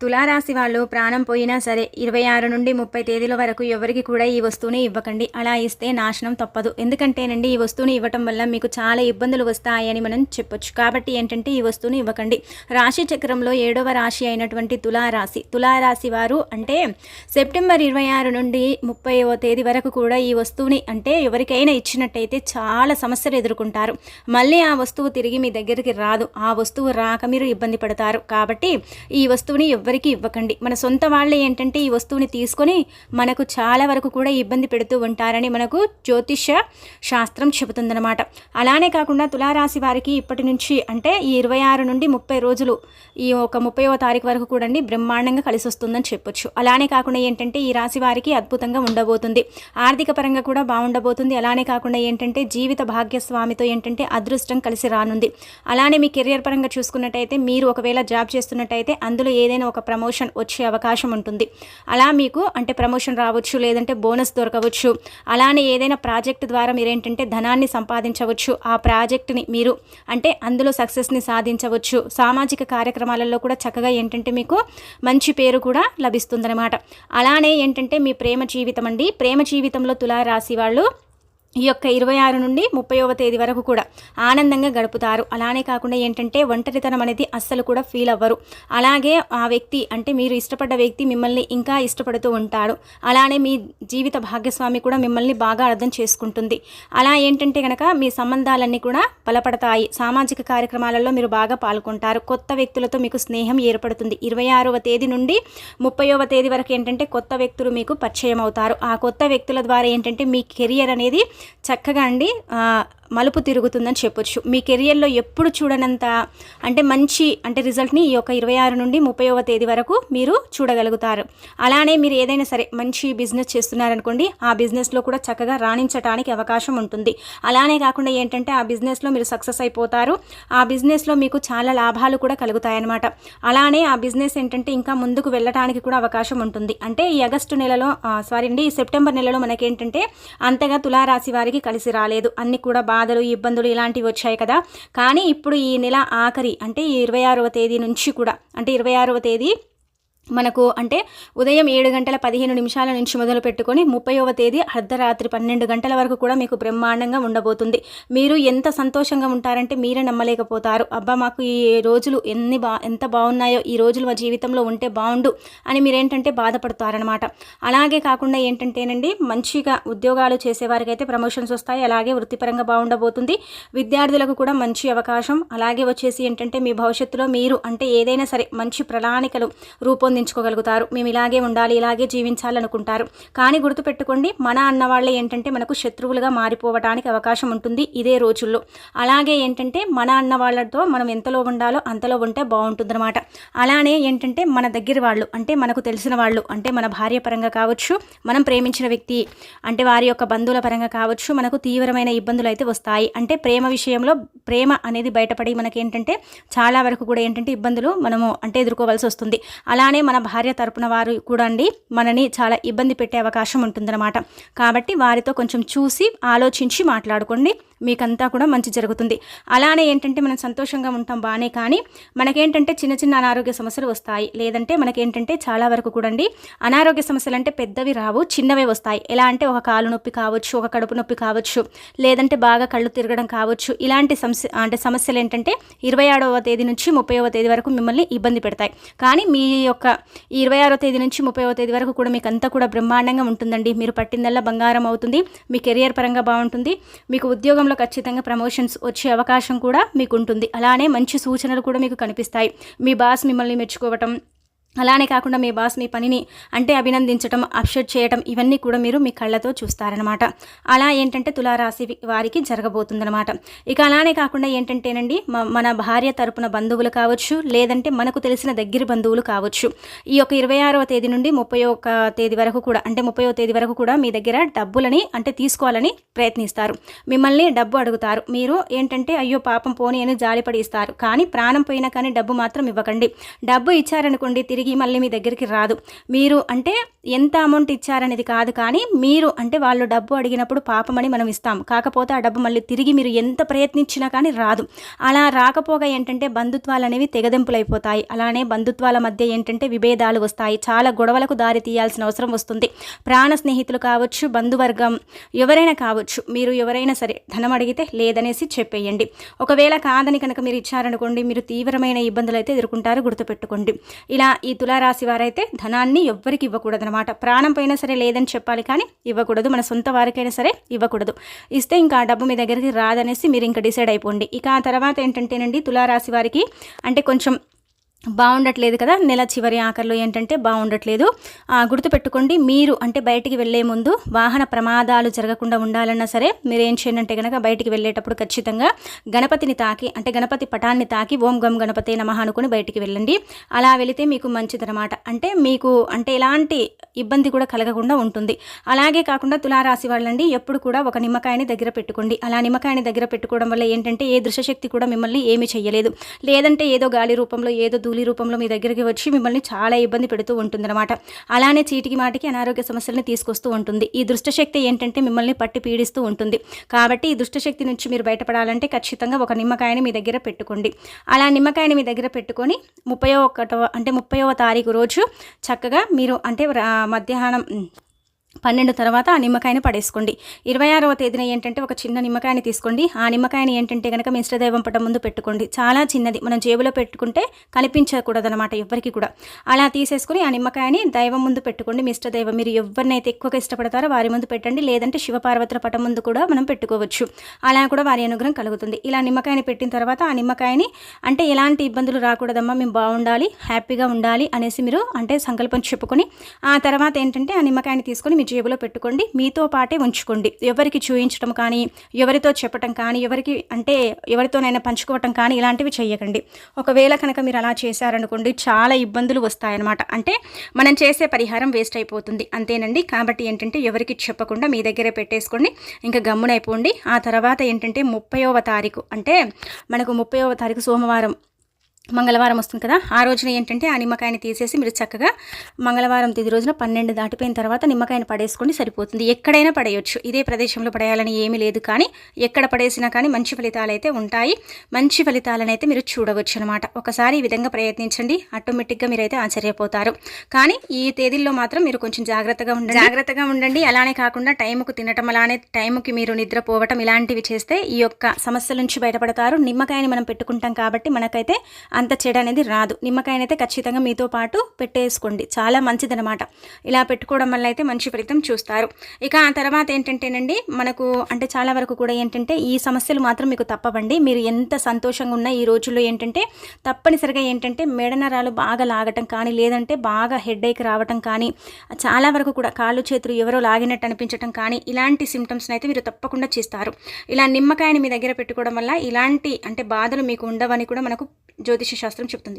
తులారాశి వాళ్ళు ప్రాణం పోయినా సరే ఇరవై ఆరు నుండి ముప్పై తేదీల వరకు ఎవరికి కూడా ఈ వస్తువుని ఇవ్వకండి. అలా ఇస్తే నాశనం తప్పదు. ఎందుకంటేనండి ఈ వస్తువుని ఇవ్వటం వల్ల మీకు చాలా ఇబ్బందులు వస్తాయని మనం చెప్పొచ్చు. కాబట్టి ఏంటంటే ఈ వస్తువుని ఇవ్వకండి. రాశి చక్రంలో ఏడవ రాశి అయినటువంటి తులారాశి. తులారాశి వారు అంటే సెప్టెంబర్ ఇరవై ఆరు నుండి ముప్పైవ తేదీ వరకు కూడా ఈ వస్తువుని అంటే ఎవరికైనా ఇచ్చినట్టయితే చాలా సమస్యలు ఎదుర్కొంటారు. మళ్ళీ ఆ వస్తువు తిరిగి మీ దగ్గరికి రాదు. ఆ వస్తువు రాక మీరు ఇబ్బంది పడతారు. కాబట్టి ఈ వస్తువుని ఎవ్వరికీ ఇవ్వకండి. మన సొంత వాళ్ళే ఏంటంటే ఈ వస్తువుని తీసుకొని మనకు చాలా వరకు కూడా ఇబ్బంది పెడుతూ ఉంటారని మనకు జ్యోతిష శాస్త్రం చెబుతుందన్నమాట. అలానే కాకుండా తులారాశి వారికి ఇప్పటి నుంచి అంటే ఈ ఇరవై ఆరు నుండి ముప్పై రోజులు ఈ ఒక ముప్పైవ తారీఖు వరకు కూడా బ్రహ్మాండంగా కలిసి వస్తుందని చెప్పొచ్చు. అలానే కాకుండా ఏంటంటే ఈ రాశి వారికి అద్భుతంగా ఉండబోతుంది. ఆర్థిక పరంగా కూడా బాగుండబోతుంది. అలానే కాకుండా ఏంటంటే జీవిత భాగ్యస్వామితో ఏంటంటే అదృష్టం కలిసి రానుంది. అలానే మీ కెరియర్ పరంగా చూసుకున్నట్టయితే మీరు ఒకవేళ జాబ్ చేస్తున్నట్టయితే అందులో ఏదైనా ఒక ప్రమోషన్ వచ్చే అవకాశం ఉంటుంది. అలా మీకు అంటే ప్రమోషన్ రావచ్చు లేదంటే బోనస్ దొరకవచ్చు. అలానే ఏదైనా ప్రాజెక్ట్ ద్వారా మీరు ఏంటంటే ధనాన్ని సంపాదించవచ్చు. ఆ ప్రాజెక్ట్ని మీరు అంటే అందులో సక్సెస్ని సాధించవచ్చు. సామాజిక కార్యక్రమాలలో కూడా చక్కగా ఏంటంటే మీకు మంచి పేరు కూడా లభిస్తుందన్నమాట. అలానే ఏంటంటే మీ ప్రేమ జీవితం అండి. ప్రేమ జీవితంలో తులారాశి వాళ్ళు ఈ యొక్క ఇరవై ఆరు నుండి ముప్పైవ తేదీ వరకు కూడా ఆనందంగా గడుపుతారు. అలానే కాకుండా ఏంటంటే ఒంటరితనం అనేది అస్సలు కూడా ఫీల్ అవ్వరు. అలాగే ఆ వ్యక్తి అంటే మీరు ఇష్టపడ్డ వ్యక్తి మిమ్మల్ని ఇంకా ఇష్టపడుతూ ఉంటాడు. అలానే మీ జీవిత భాగ్యస్వామి కూడా మిమ్మల్ని బాగా అర్థం చేసుకుంటుంది. అలా ఏంటంటే కనుక మీ సంబంధాలన్నీ కూడా బలపడతాయి. సామాజిక కార్యక్రమాలలో మీరు బాగా పాల్గొంటారు. కొత్త వ్యక్తులతో మీకు స్నేహం ఏర్పడుతుంది. ఇరవై ఆరవ తేదీ నుండి ముప్పైవ తేదీ వరకు ఏంటంటే కొత్త వ్యక్తులు మీకు పరిచయం అవుతారు ఆ కొత్త వ్యక్తుల ద్వారా ఏంటంటే మీ కెరియర్ అనేది చక్కగా అండి మలుపు తిరుగుతుందని చెప్పొచ్చు. మీ కెరియర్లో ఎప్పుడు చూడనంత అంటే మంచి అంటే రిజల్ట్ని ఈ యొక్క ఇరవై ఆరు నుండి ముప్పైవ తేదీ వరకు మీరు చూడగలుగుతారు. అలానే మీరు ఏదైనా సరే మంచి బిజినెస్ చేస్తున్నారనుకోండి ఆ బిజినెస్లో కూడా చక్కగా రాణించడానికి అవకాశం ఉంటుంది. అలానే కాకుండా ఏంటంటే ఆ బిజినెస్లో మీరు సక్సెస్ అయిపోతారు. ఆ బిజినెస్లో మీకు చాలా లాభాలు కూడా కలుగుతాయన్నమాట. అలానే ఆ బిజినెస్ ఏంటంటే ఇంకా ముందుకు వెళ్ళటానికి కూడా అవకాశం ఉంటుంది. అంటే ఈ ఆగస్టు నెలలో సారీ అండి ఈ సెప్టెంబర్ నెలలో మనకేంటంటే అంతగా తులారాశి వారికి కలిసి రాలేదు. అన్ని కూడా బాగా బాధలు ఇబ్బందులు ఇలాంటివి వచ్చాయి కదా. కానీ ఇప్పుడు ఈ నెల ఆఖరి అంటే ఇరవై ఆరవ తేదీ నుంచి కూడా అంటే ఇరవై ఆరవ తేదీ మనకు అంటే ఉదయం ఏడు గంటల పదిహేను నిమిషాల నుంచి మొదలు పెట్టుకొని ముప్పైవ తేదీ అర్ధరాత్రి పన్నెండు గంటల వరకు కూడా మీకు బ్రహ్మాండంగా ఉండబోతుంది. మీరు ఎంత సంతోషంగా ఉంటారంటే మీరే నమ్మలేకపోతారు. అబ్బా మాకు ఈ రోజులు ఎన్ని బా ఎంత బాగున్నాయో ఈ రోజులు మా జీవితంలో ఉంటే బాగుండు అని మీరేంటంటే బాధపడతారనమాట అలాగే కాకుండా ఏంటంటేనండి మంచిగా ఉద్యోగాలు చేసేవారికైతే ప్రమోషన్స్ వస్తాయి. అలాగే వృత్తిపరంగా బాగుండబోతుంది. విద్యార్థులకు కూడా మంచి అవకాశం. అలాగే వచ్చేసి ఏంటంటే మీ భవిష్యత్తులో మీరు అంటే ఏదైనా సరే మంచి ప్రణాళికలు రూపొంది రూపొందించుకోగలుగుతారు మేము ఇలాగే ఉండాలి ఇలాగే జీవించాలనుకుంటారు. కానీ గుర్తుపెట్టుకోండి మన అన్న వాళ్ళే ఏంటంటే మనకు శత్రువులుగా మారిపోవడానికి అవకాశం ఉంటుంది ఇదే రోజుల్లో. అలాగే ఏంటంటే మన అన్న వాళ్ళతో మనం ఎంతలో ఉండాలో అంతలో ఉంటే బాగుంటుందన్నమాట. అలానే ఏంటంటే మన దగ్గర వాళ్ళు అంటే మనకు తెలిసిన వాళ్ళు అంటే మన భార్య పరంగా కావచ్చు మనం ప్రేమించిన వ్యక్తి అంటే వారి యొక్క బంధువుల పరంగా కావచ్చు మనకు తీవ్రమైన ఇబ్బందులు అయితే వస్తాయి. అంటే ప్రేమ విషయంలో ప్రేమ అనేది బయటపడి మనకేంటంటే చాలా వరకు కూడా ఏంటంటే ఇబ్బందులు మనము అంటే ఎదుర్కోవాల్సి వస్తుంది. అలానే మన భార్య తరపున వారు కూడా అండి మనని చాలా ఇబ్బంది పెట్టే అవకాశం ఉంటుందన్నమాట. కాబట్టి వారితో కొంచెం చూసి ఆలోచించి మాట్లాడుకోండి. మీకంతా కూడా మంచి జరుగుతుంది. అలానే ఏంటంటే మనం సంతోషంగా ఉంటాం బాగానే కానీ మనకేంటంటే చిన్న చిన్న అనారోగ్య సమస్యలు వస్తాయి. లేదంటే మనకేంటంటే చాలా వరకు కూడా అండి అనారోగ్య సమస్యలు అంటే పెద్దవి రావు చిన్నవే వస్తాయి. ఎలా అంటే ఒక కాలు నొప్పి కావచ్చు ఒక కడుపు నొప్పి కావచ్చు లేదంటే బాగా కళ్ళు తిరగడం కావచ్చు. ఇలాంటి సమస్య అంటే సమస్యలు ఏంటంటే ఇరవై ఆరవ తేదీ నుంచి ముప్పైవ తేదీ వరకు మిమ్మల్ని ఇబ్బంది పెడతాయి. కానీ మీ యొక్క ఇరవై ఆరో తేదీ నుంచి ముప్పైవ తేదీ వరకు కూడా మీకు అంతా కూడా బ్రహ్మాండంగా ఉంటుందండి. మీరు పట్టిందల్లా బంగారం అవుతుంది మీ కెరియర్ పరంగా బాగుంటుంది మీకు ఉద్యోగం ఉద్యోగంలో ఖచ్చితంగా ప్రమోషన్స్ వచ్చే అవకాశం కూడా మీకు ఉంటుంది అలానే మంచి సూచనలు కూడా మీకు కనిపిస్తాయి. మీ బాస్ మిమ్మల్ని మెచ్చుకోవటం అలానే కాకుండా మీ బాస్ మీ పనిని అంటే అభినందించడం అప్షెట్ చేయటం ఇవన్నీ కూడా మీరు మీ కళ్ళతో చూస్తారనమాట అలా ఏంటంటే తులారాశి వారికి జరగబోతుందనమాట ఇక అలానే కాకుండా ఏంటంటేనండి మన భార్య తరపున బంధువులు కావచ్చు లేదంటే మనకు తెలిసిన దగ్గర బంధువులు కావచ్చు. ఈ యొక్క ఇరవై ఆరవ తేదీ నుండి ముప్పై ఒక్క తేదీ వరకు కూడా అంటే ముప్పై తేదీ వరకు కూడా మీ దగ్గర డబ్బులని అంటే తీసుకోవాలని ప్రయత్నిస్తారు. మిమ్మల్ని డబ్బు అడుగుతారు. మీరు ఏంటంటే అయ్యో పాపం పోని అని జాలిపడి ఇస్తారు కానీ ప్రాణం పోయినా కానీ డబ్బు మాత్రం ఇవ్వకండి. డబ్బు ఇచ్చారనుకోండి తిరిగి తిరిగి మళ్ళీ మీ దగ్గరికి రాదు. మీరు అంటే ఎంత అమౌంట్ ఇచ్చారనేది కాదు కానీ మీరు అంటే వాళ్ళు డబ్బు అడిగినప్పుడు పాపమని మనం ఇస్తాం. కాకపోతే ఆ డబ్బు మళ్ళీ తిరిగి మీరు ఎంత ప్రయత్నించినా కానీ రాదు. అలా రాకపోగా ఏంటంటే బంధుత్వాలు అనేవి తెగదెంపులైపోతాయి. అలానే బంధుత్వాల మధ్య ఏంటంటే విభేదాలు వస్తాయి. చాలా గొడవలకు దారి తీయాల్సిన అవసరం వస్తుంది. ప్రాణ స్నేహితులు కావచ్చు బంధువర్గం ఎవరైనా కావచ్చు మీరు ఎవరైనా సరే ధనం అడిగితే లేదనేసి చెప్పేయండి. ఒకవేళ కాదని కనుక మీరు ఇచ్చారనుకోండి మీరు తీవ్రమైన ఇబ్బందులు అయితే ఎదుర్కొంటారు గుర్తుపెట్టుకోండి. ఇలా ఈ తులారాశి వారైతే ధనాన్ని ఎవ్వరికి ఇవ్వకూడదు అనమాట ప్రాణం పైన సరే లేదని చెప్పాలి కానీ ఇవ్వకూడదు. మన సొంత వారికైనా సరే ఇవ్వకూడదు. ఇస్తే ఇంకా ఆ డబ్బు మీ దగ్గరికి రాదనేసి మీరు ఇంకా డిసైడ్ అయిపోండి. ఇక ఆ తర్వాత ఏంటంటేనండి తులారాశి వారికి అంటే కొంచెం బాగుండట్లేదు కదా నెల చివరి ఆఖరిలో ఏంటంటే బాగుండట్లేదు. గుర్తుపెట్టుకోండి మీరు అంటే బయటికి వెళ్ళే ముందు వాహన ప్రమాదాలు జరగకుండా ఉండాలన్నా సరే మీరు ఏం చేయండి కనుక బయటికి వెళ్ళేటప్పుడు ఖచ్చితంగా గణపతిని తాకి అంటే గణపతి పటాన్ని తాకి ఓం గం గణపతి నమ అనుకుని బయటికి వెళ్ళండి. అలా వెళితే మీకు మంచిదనమాట అంటే మీకు అంటే ఎలాంటి ఇబ్బంది కూడా కలగకుండా ఉంటుంది. అలాగే కాకుండా తులారాశి వాళ్ళండి ఎప్పుడు కూడా ఒక నిమ్మకాయని దగ్గర పెట్టుకోండి. అలా నిమ్మకాయని దగ్గర పెట్టుకోవడం వల్ల ఏంటంటే ఏ దృశ్యశక్తి కూడా మిమ్మల్ని ఏమి చేయలేదు లేదంటే ఏదో గాలి రూపంలో ఏదో ధూళి రూపంలో మీ దగ్గరికి వచ్చి మిమ్మల్ని చాలా ఇబ్బంది పెడుతూ ఉంటుందన్నమాట. అలానే చీటికి మాటికి అనారోగ్య సమస్యలను తీసుకొస్తూ ఉంటుంది. ఈ దుష్టశక్తి ఏంటంటే మిమ్మల్ని పట్టి పీడిస్తూ ఉంటుంది. కాబట్టి ఈ దుష్టశక్తి నుంచి మీరు బయటపడాలంటే ఖచ్చితంగా ఒక నిమ్మకాయని మీ దగ్గర పెట్టుకోండి. అలా నిమ్మకాయని మీ దగ్గర పెట్టుకొని ముప్పై ఒకటవ అంటే ముప్పైవ తారీఖు రోజు చక్కగా మీరు అంటే మధ్యాహ్నం పన్నెండు తర్వాత ఆ నిమ్మకాయని పడేసుకోండి. ఇరవై ఆరవ తేదీన ఏంటంటే ఒక చిన్న నిమ్మకాయని తీసుకోండి. ఆ నిమ్మకాయని ఏంటంటే కనుక మీ ఇష్టదైవం పట్ట ముందు పెట్టుకోండి. చాలా చిన్నది. మనం జేబులో పెట్టుకుంటే కనిపించకూడదనమాట ఎవరికి కూడా. అలా తీసేసుకుని ఆ నిమ్మకాయని దైవం ముందు పెట్టుకోండి. మీ ఇష్టదైవం మీరు ఎవరినైతే ఎక్కువగా ఇష్టపడతారో వారి ముందు పెట్టండి. లేదంటే శివపార్వతుల పటం ముందు కూడా మనం పెట్టుకోవచ్చు. అలా కూడా వారి అనుగ్రహం కలుగుతుంది. ఇలా నిమ్మకాయని పెట్టిన తర్వాత ఆ నిమ్మకాయని అంటే ఎలాంటి ఇబ్బందులు రాకూడదమ్మా మేము బాగుండాలి హ్యాపీగా ఉండాలి అనేసి మీరు అంటే సంకల్పం చెప్పుకొని ఆ తర్వాత ఏంటంటే ఆ నిమ్మకాయని తీసుకొని మీ జేబులో పెట్టుకోండి. మీతో పాటే ఉంచుకోండి. ఎవరికి చూయించడం కానీ ఎవరితో చెప్పటం కానీ ఎవరికి అంటే ఎవరితోనైనా పంచుకోవటం కానీ ఇలాంటివి చేయకండి ఒకవేళ కనుక మీరు అలా చేశారనుకోండి చాలా ఇబ్బందులు వస్తాయన్నమాట. అంటే మనం చేసే పరిహారం వేస్ట్ అయిపోతుంది. అంతేనండి. కాబట్టి ఏంటంటే ఎవరికి చెప్పకుండా మీ దగ్గరే పెట్టేసుకోండి. ఇంకా గమ్మునైపోండి. ఆ తర్వాత ఏంటంటే ముప్పైవ తారీఖు. అంటే మనకు ముప్పైవ తారీఖు సోమవారం. మంగళవారం వస్తుంది కదా. ఆ రోజున ఏంటంటే ఆ నిమ్మకాయని తీసేసి మీరు చక్కగా మంగళవారం తిది రోజున పన్నెండు దాటిపోయిన తర్వాత నిమ్మకాయని పడేసుకొని సరిపోతుంది. ఎక్కడైనా పడేయచ్చు. ఇదే ప్రదేశంలో పడేయాలని ఏమీ లేదు కానీ ఎక్కడ పడేసినా కానీ మంచి ఫలితాలు అయితే ఉంటాయి. మంచి ఫలితాలను అయితే మీరు చూడవచ్చు అనమాట ఒకసారి ఈ విధంగా ప్రయత్నించండి. ఆటోమేటిక్గా మీరైతే ఆశ్చర్యపోతారు. కానీ ఈ తేదీల్లో మాత్రం మీరు కొంచెం జాగ్రత్తగా ఉండండి. జాగ్రత్తగా ఉండండి. అలానే కాకుండా టైంకు తినటం అలానే టైంకి మీరు నిద్రపోవటం ఇలాంటివి చేస్తే ఈ యొక్క సమస్యల నుంచి బయటపడతారు. నిమ్మకాయని మనం పెట్టుకుంటాం కాబట్టి మనకైతే అంత చెడు అనేది రాదు. నిమ్మకాయనైతే ఖచ్చితంగా మీతో పాటు పెట్టేసుకోండి. చాలా మంచిదనమాట ఇలా పెట్టుకోవడం వల్ల అయితే మంచి ఫలితం చూస్తారు. ఇక ఆ తర్వాత ఏంటంటేనండి మనకు అంటే చాలా వరకు కూడా ఏంటంటే ఈ సమస్యలు మాత్రం మీకు తప్పవండి. మీరు ఎంత సంతోషంగా ఉన్న ఈ రోజుల్లో ఏంటంటే తప్పనిసరిగా ఏంటంటే మెడనరాలు బాగా లాగటం కానీ లేదంటే బాగా హెడ్ఏక్ రావటం కానీ చాలా వరకు కూడా కాళ్ళు చేతులు ఎవరో లాగినట్టు అనిపించటం కానీ ఇలాంటి సిమ్టమ్స్ని అయితే మీరు తప్పకుండా చేస్తారు. ఇలా నిమ్మకాయని మీ దగ్గర పెట్టుకోవడం వల్ల ఇలాంటి అంటే బాధలు మీకు ఉండవని కూడా మనకు జ్యోతిష శాస్త్రం చెప్తుంది.